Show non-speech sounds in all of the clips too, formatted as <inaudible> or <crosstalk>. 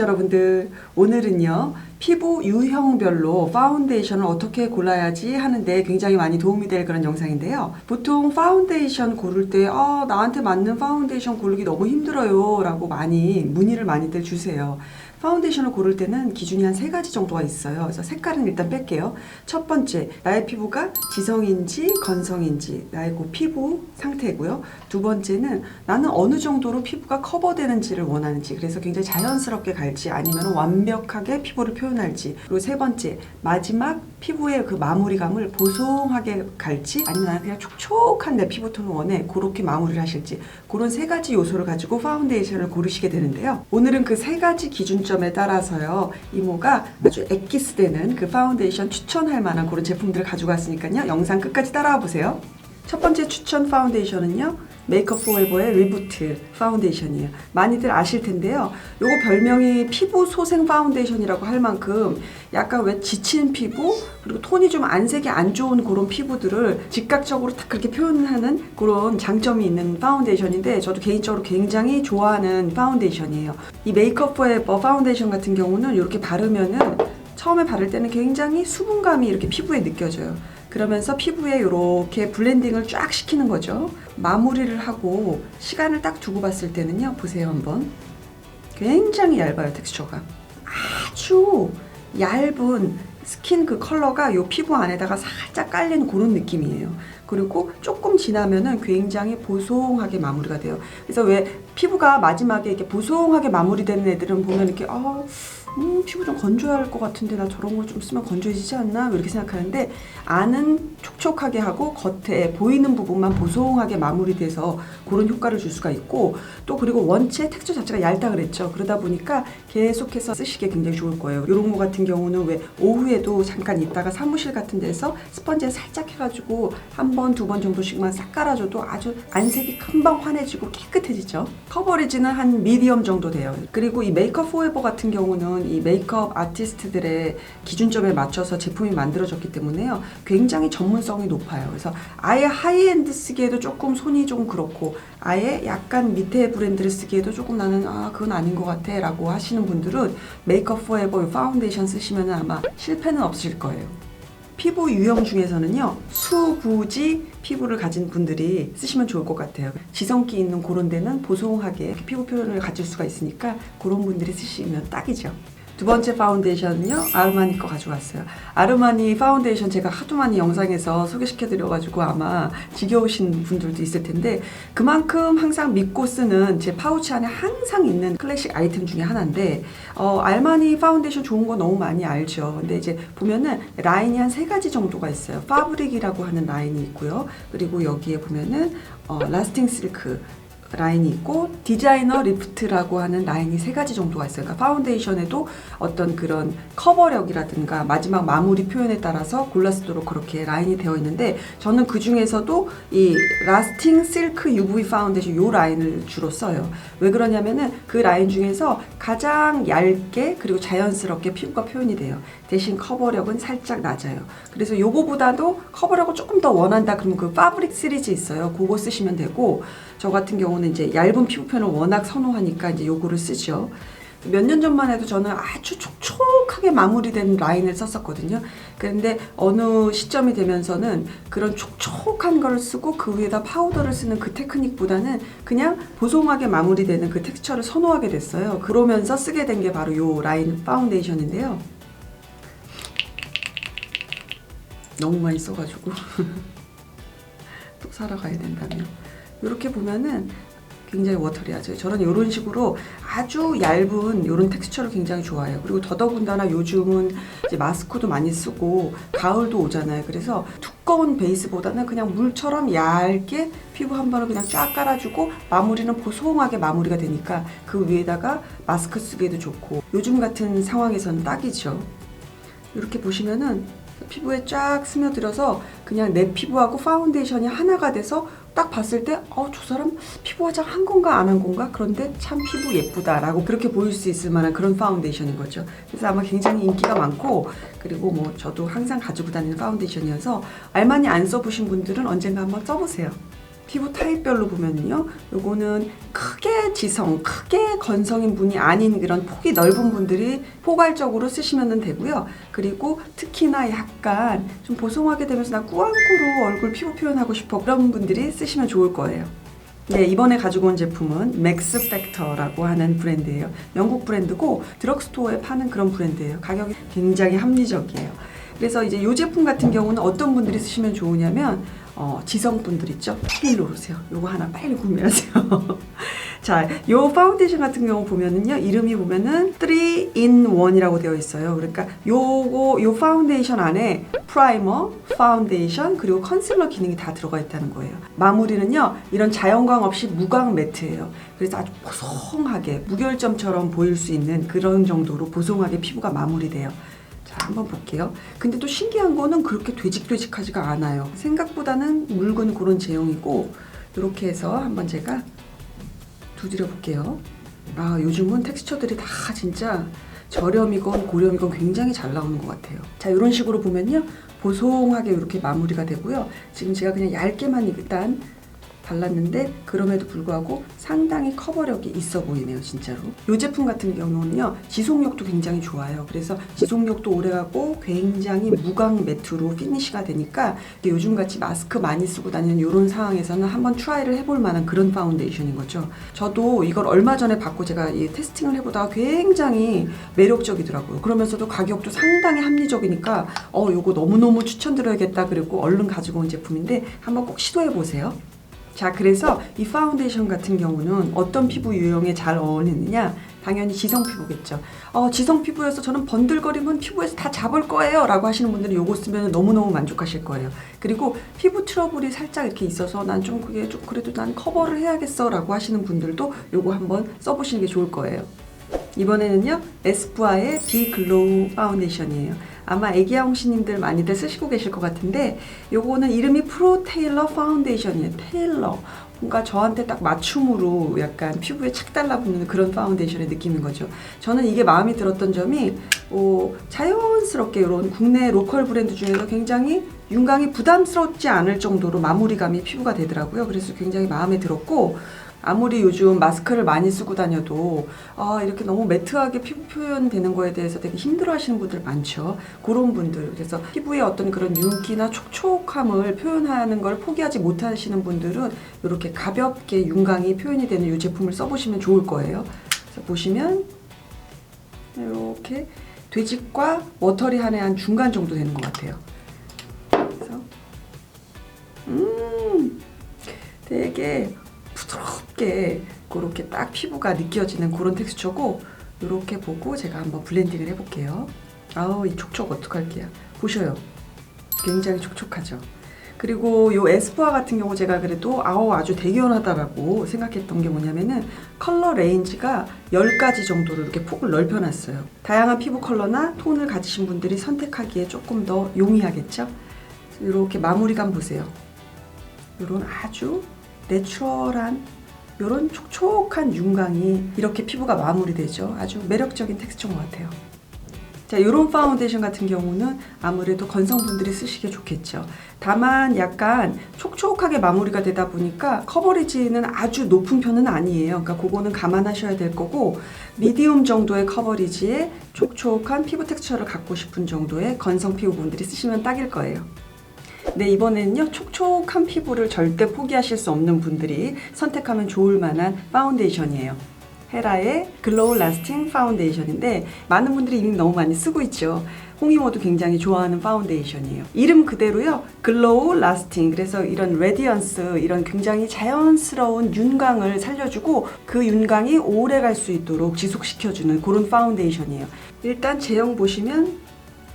여러분들, 오늘은요, 피부 유형별로 파운데이션을 어떻게 골라야지 하는데 굉장히 많이 도움이 될 그런 영상인데요. 보통 파운데이션 고를 때, 아, 나한테 맞는 파운데이션 고르기 너무 힘들어요. 라고 많이 문의를 많이들 주세요. 파운데이션을 고를 때는 기준이 한 세 가지 정도가 있어요. 그래서 색깔은 일단 뺄게요. 첫 번째, 나의 피부가 지성인지 건성인지 나의 그 피부 상태고요. 두 번째는 나는 어느 정도로 피부가 커버되는지를 원하는지 그래서 굉장히 자연스럽게 갈지 아니면 완벽하게 피부를 표현할지 그리고 세 번째 마지막 피부의 그 마무리감을 보송하게 갈지 아니면 그냥 촉촉한 내 피부톤을 원해 그렇게 마무리를 하실지 그런 세 가지 요소를 가지고 파운데이션을 고르시게 되는데요. 오늘은 그 세 가지 기준점에 따라서요. 이모가 아주 엑기스되는 그 파운데이션 추천할 만한 그런 제품들을 가지고 왔으니까요. 영상 끝까지 따라와 보세요. 첫 번째 추천 파운데이션은요. 메이크업 포에버의 리부트 파운데이션이에요. 많이들 아실 텐데요. 요거 별명이 피부 소생 파운데이션이라고 할 만큼 약간 왜 지친 피부 그리고 톤이 좀 안색이 안 좋은 그런 피부들을 즉각적으로 딱 그렇게 표현하는 그런 장점이 있는 파운데이션인데 저도 개인적으로 굉장히 좋아하는 파운데이션이에요. 이 메이크업 포에버 파운데이션 같은 경우는 이렇게 바르면은 처음에 바를 때는 굉장히 수분감이 이렇게 피부에 느껴져요. 그러면서 피부에 이렇게 블렌딩을 쫙 시키는 거죠. 마무리를 하고 시간을 딱 두고 봤을 때는요. 보세요 한번. 굉장히 얇아요 텍스처가. 아주 얇은 스킨 그 컬러가 요 피부 안에다가 살짝 깔린 그런 느낌이에요. 그리고 조금 지나면은 굉장히 보송하게 마무리가 돼요. 그래서 왜 피부가 마지막에 이렇게 보송하게 마무리되는 애들은 보면 이렇게 아, 음, 피부 좀 건조할 것 같은데 나 저런 거 좀 쓰면 건조해지지 않나? 뭐 이렇게 생각하는데 안은 촉촉하게 하고 겉에 보이는 부분만 보송하게 마무리돼서 그런 효과를 줄 수가 있고 또 그리고 원체 텍스처 자체가 얇다 그랬죠. 그러다 보니까 계속해서 쓰시기에 굉장히 좋을 거예요. 이런 거 같은 경우는 왜 오후에도 잠깐 있다가 사무실 같은 데서 스펀지에 살짝 해가지고 한 번, 두 번 정도씩만 싹 깔아줘도 아주 안색이 금방 환해지고 깨끗해지죠. 커버리지는 한 미디엄 정도 돼요. 그리고 이 메이크업 포에버 같은 경우는 이 메이크업 아티스트들의 기준점에 맞춰서 제품이 만들어졌기 때문에요. 굉장히 전문성이 높아요. 그래서 아예 하이엔드 쓰기에도 조금 손이 좀 그렇고 아예 약간 밑에 브랜드를 쓰기에도 조금 나는 아 그건 아닌 것 같아 라고 하시는 분들은 메이크업 포에버 파운데이션 쓰시면 아마 실패는 없으실 거예요. 피부 유형 중에서는요 수부지 피부를 가진 분들이 쓰시면 좋을 것 같아요. 지성기 있는 그런 데는 보송하게 피부 표현을 가질 수가 있으니까 그런 분들이 쓰시면 딱이죠 두 번째 파운데이션은요 아르마니 거 가져왔어요. 아르마니 파운데이션 제가 하도 많이 영상에서 소개시켜 드려가지고 아마 지겨우신 분들도 있을 텐데 그만큼 항상 믿고 쓰는 제 파우치 안에 항상 있는 클래식 아이템 중에 하나인데 어, 알마니 파운데이션 좋은 거 너무 많이 알죠. 근데 이제 보면은 라인이 한 세 가지 정도가 있어요. 파브릭이라고 하는 라인이 있고요. 그리고 여기에 보면은 어, 라스팅 실크 라인이 있고 디자이너 리프트라고 하는 라인이 세 가지 정도가 있어요. 그러니까 파운데이션에도 어떤 그런 커버력이라든가 마지막 마무리 표현에 따라서 골라 쓰도록 그렇게 라인이 되어 있는데 저는 그 중에서도 이 라스팅 실크 UV 파운데이션 요 라인을 주로 써요. 왜 그러냐면은 그 라인 중에서 가장 얇게 그리고 자연스럽게 피부가 표현이 돼요. 대신 커버력은 살짝 낮아요. 그래서 요거보다도 커버력을 조금 더 원한다 그러면 그 파브릭 시리즈 있어요. 그거 쓰시면 되고 저 같은 경우는 이제 얇은 피부 표현을 워낙 선호하니까 이제 요거를 쓰죠. 몇 년 전만 해도 저는 아주 촉촉하게 마무리된 라인을 썼었거든요. 그런데 어느 시점이 되면서는 그런 촉촉한 걸 쓰고 그 위에다 파우더를 쓰는 그 테크닉보다는 그냥 보송하게 마무리되는 그 텍스처를 선호하게 됐어요. 그러면서 쓰게 된 게 바로 요 라인 파운데이션인데요. 너무 많이 써가지고 <laughs> 또 사러 가야 된다며. 이렇게 보면은 굉장히 워터리하죠. 저는 이런 식으로 아주 얇은 이런 텍스처를 굉장히 좋아해요. 그리고 더더군다나 요즘은 이제 마스크도 많이 쓰고 가을도 오잖아요. 그래서 두꺼운 베이스보다는 그냥 물처럼 얇게 피부 한 번을 그냥 쫙 깔아주고 마무리는 보송하게 마무리가 되니까 그 위에다가 마스크 쓰기에도 좋고 요즘 같은 상황에서는 딱이죠. 이렇게 보시면은 피부에 쫙 스며들어서 그냥 내 피부하고 파운데이션이 하나가 돼서 딱 봤을 때, 어, 저 사람 피부 화장 한 건가 안 한 건가? 그런데 참 피부 예쁘다라고 그렇게 보일 수 있을 만한 그런 파운데이션인 거죠. 그래서 아마 굉장히 인기가 많고, 그리고 뭐 저도 항상 가지고 다니는 파운데이션이어서 알마니 안 써보신 분들은 언젠가 한번 써보세요. 피부 타입별로 보면요. 요거는 크게 지성, 크게 건성인 분이 아닌 그런 폭이 넓은 분들이 포괄적으로 쓰시면 되고요. 그리고 특히나 약간 좀 보송하게 되면서 나 꾸안꾸로 얼굴 피부 표현하고 싶어 그런 분들이 쓰시면 좋을 거예요. 네, 이번에 가지고 온 제품은 맥스 팩터라고 하는 브랜드예요. 영국 브랜드고 드럭스토어에 파는 그런 브랜드예요. 가격이 굉장히 합리적이에요. 그래서 이제 이 제품 같은 경우는 어떤 분들이 쓰시면 좋으냐면 어, 지성분들 있죠? 일로 오세요. 요거 하나 빨리 구매하세요. <laughs> 자, 요 파운데이션 같은 경우 보면은요, 이름이 보면은 3in 1이라고 되어 있어요. 그러니까 요거, 요 파운데이션 안에 프라이머, 파운데이션, 그리고 컨실러 기능이 다 들어가 있다는 거예요. 마무리는요, 이런 자연광 없이 무광 매트예요. 그래서 아주 보송하게, 무결점처럼 보일 수 있는 그런 정도로 보송하게 피부가 마무리돼요. 자, 한번 볼게요. 근데 또 신기한 거는 그렇게 되직되직하지가 않아요. 생각보다는 묽은 그런 제형이고, 이렇게 해서 한번 제가 두드려 볼게요. 아, 요즘은 텍스처들이 다 진짜 저렴이건 고렴이건 굉장히 잘 나오는 것 같아요. 자, 이런 식으로 보면요. 보송하게 이렇게 마무리가 되고요. 지금 제가 그냥 얇게만 일단 발랐는데 그럼에도 불구하고 상당히 커버력이 있어 보이네요 진짜로. 이 제품 같은 경우는요 지속력도 굉장히 좋아요. 그래서 지속력도 오래가고 굉장히 무광 매트로 피니시가 되니까 요즘같이 마스크 많이 쓰고 다니는 이런 상황에서는 한번 트라이를 해볼 만한 그런 파운데이션인 거죠. 저도 이걸 얼마 전에 받고 제가 이 테스팅을 해보다가 굉장히 매력적이더라고요. 그러면서도 가격도 상당히 합리적이니까 어 요거 너무너무 추천드려야겠다 그리고 얼른 가지고 온 제품인데 한번 꼭 시도해 보세요 자, 그래서 이 파운데이션 같은 경우는 어떤 피부 유형에 잘 어울리느냐? 당연히 지성 피부겠죠. 어, 지성 피부여서 저는 번들거림은 피부에서 다 잡을 거예요. 라고 하시는 분들은 요거 쓰면 너무너무 만족하실 거예요. 그리고 피부 트러블이 살짝 이렇게 있어서 난 좀 그게 좀 그래도 난 커버를 해야겠어. 라고 하시는 분들도 요거 한번 써보시는 게 좋을 거예요. 이번에는요, 에스쁘아의 비 글로우 파운데이션이에요. 아마 애기야옹씨님들 많이들 쓰시고 계실 것 같은데, 요거는 이름이 프로 테일러 파운데이션이에요. 테일러. 뭔가 저한테 딱 맞춤으로 약간 피부에 착 달라붙는 그런 파운데이션의 느낌인 거죠. 저는 이게 마음에 들었던 점이, 어, 자연스럽게 이런 국내 로컬 브랜드 중에서 굉장히 윤광이 부담스럽지 않을 정도로 마무리감이 피부가 되더라고요. 그래서 굉장히 마음에 들었고, 아무리 요즘 마스크를 많이 쓰고 다녀도 아 이렇게 너무 매트하게 피부 표현되는 거에 대해서 되게 힘들어 하시는 분들 많죠. 그런 분들 그래서 피부에 어떤 그런 윤기나 촉촉함을 표현하는 걸 포기하지 못하시는 분들은 이렇게 가볍게 윤광이 표현이 되는 이 제품을 써보시면 좋을 거예요. 그래서 보시면 이렇게 되직과 워터리 한의 한 중간 정도 되는 것 같아요. 그래서 음 되게 부드럽게 그렇게 딱 피부가 느껴지는 그런 텍스처고 이렇게 보고 제가 한번 블렌딩을 해볼게요. 아우 이 촉촉 어떡할게요. 보셔요. 굉장히 촉촉하죠. 그리고 요 에스쁘아 같은 경우 제가 그래도 아우 아주 대견하다라고 생각했던 게 뭐냐면은 컬러 레인지가 10가지 정도로 이렇게 폭을 넓혀놨어요. 다양한 피부 컬러나 톤을 가지신 분들이 선택하기에 조금 더 용이하겠죠? 이렇게 마무리감 보세요. 이런 아주 내추럴한 이런 촉촉한 윤광이 이렇게 피부가 마무리되죠. 아주 매력적인 텍스처인 것 같아요. 자, 이런 파운데이션 같은 경우는 아무래도 건성분들이 쓰시기에 좋겠죠. 다만 약간 촉촉하게 마무리가 되다 보니까 커버리지는 아주 높은 편은 아니에요. 그러니까 그거는 감안하셔야 될 거고 미디움 정도의 커버리지에 촉촉한 피부 텍스처를 갖고 싶은 정도의 건성 피부분들이 쓰시면 딱일 거예요. 네, 이번에는요, 촉촉한 피부를 절대 포기하실 수 없는 분들이 선택하면 좋을 만한 파운데이션이에요. 헤라의 글로우 라스팅 파운데이션인데, 많은 분들이 이미 너무 많이 쓰고 있죠. 홍이모도 굉장히 좋아하는 파운데이션이에요. 이름 그대로요, 글로우 라스팅. 그래서 이런 레디언스, 이런 굉장히 자연스러운 윤광을 살려주고, 그 윤광이 오래 갈 수 있도록 지속시켜주는 그런 파운데이션이에요. 일단 제형 보시면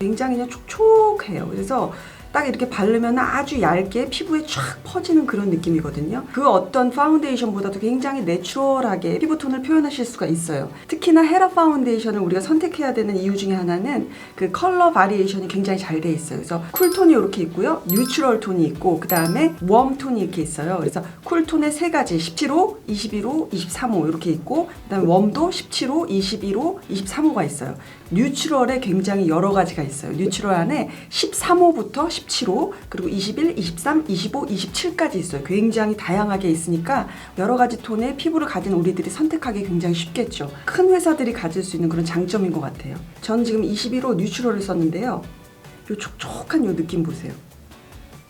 굉장히 촉촉해요. 그래서 딱 이렇게 바르면 아주 얇게 피부에 쫙 퍼지는 그런 느낌이거든요. 그 어떤 파운데이션보다도 굉장히 내추럴하게 피부톤을 표현하실 수가 있어요. 특히나 헤라 파운데이션을 우리가 선택해야 되는 이유 중에 하나는 그 컬러 바리에이션이 굉장히 잘 돼 있어요. 그래서 쿨톤이 이렇게 있고요. 뉴트럴 톤이 있고 그 다음에 웜톤이 이렇게 있어요. 그래서 쿨톤의 세 가지 17호, 21호, 23호 이렇게 있고 그 다음에 웜도 17호, 21호, 23호가 있어요. 뉴트럴에 굉장히 여러 가지가 있어요. 뉴트럴 안에 13호부터 17호, 그리고 21, 23, 25, 27까지 있어요. 굉장히 다양하게 있으니까 여러 가지 톤의 피부를 가진 우리들이 선택하기 굉장히 쉽겠죠. 큰 회사들이 가질 수 있는 그런 장점인 것 같아요. 저는 지금 21호 뉴트럴을 썼는데요. 요 촉촉한 요 느낌 보세요.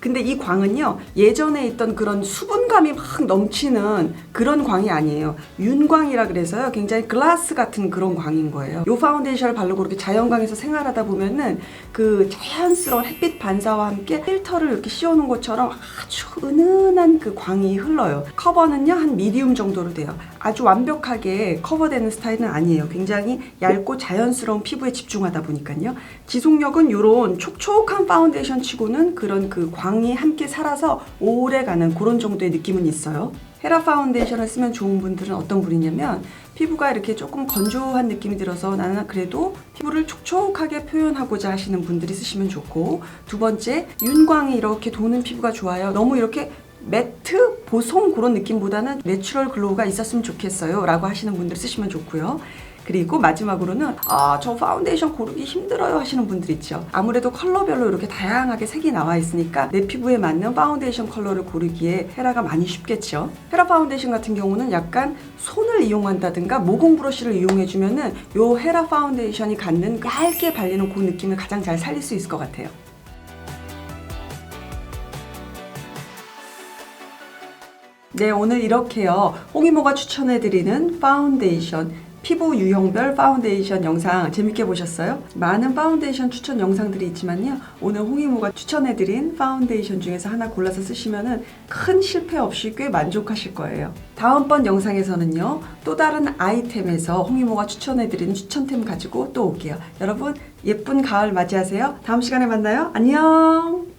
근데 이 광은요 예전에 있던 그런 수분감이 막 넘치는 그런 광이 아니에요. 윤광이라 그래서요 굉장히 글라스 같은 그런 광인 거예요. 요 파운데이션을 바르고 그렇게 자연광에서 생활하다 보면은 그 자연스러운 햇빛 반사와 함께 필터를 이렇게 씌워놓은 것처럼 아주 은은한 그 광이 흘러요. 커버는요 한 미디움 정도로 돼요 아주 완벽하게 커버되는 스타일은 아니에요 굉장히 얇고 자연스러운 피부에 집중하다 보니까요 지속력은 요런 촉촉한 파운데이션 치고는 그런 그 광이 함께 살아서 오래가는 그런 정도의 느낌은 있어요. 헤라 파운데이션을 쓰면 좋은 분들은 어떤 분이냐면 피부가 이렇게 조금 건조한 느낌이 들어서 나는 그래도 피부를 촉촉하게 표현하고자 하시는 분들이 쓰시면 좋고 두 번째 윤광이 이렇게 도는 피부가 좋아요. 너무 이렇게 매트 보송 그런 느낌보다는 내추럴 글로우가 있었으면 좋겠어요 라고 하시는 분들 쓰시면 좋고요. 그리고 마지막으로는 아 저 파운데이션 고르기 힘들어요 하시는 분들 있죠. 아무래도 컬러별로 이렇게 다양하게 색이 나와 있으니까 내 피부에 맞는 파운데이션 컬러를 고르기에 헤라가 많이 쉽겠죠. 헤라 파운데이션 같은 경우는 약간 손을 이용한다든가 모공 브러쉬를 이용해 주면은 요 헤라 파운데이션이 갖는 얇게 발리는 그 느낌을 가장 잘 살릴 수 있을 것 같아요 네, 오늘 이렇게요. 홍이모가 추천해드리는 파운데이션, 피부 유형별 파운데이션 영상 재밌게 보셨어요? 많은 파운데이션 추천 영상들이 있지만요. 오늘 홍이모가 추천해드린 파운데이션 중에서 하나 골라서 쓰시면은 큰 실패 없이 꽤 만족하실 거예요. 다음번 영상에서는요. 또 다른 아이템에서 홍이모가 추천해드리는 추천템 가지고 또 올게요. 여러분, 예쁜 가을 맞이하세요. 다음 시간에 만나요. 안녕!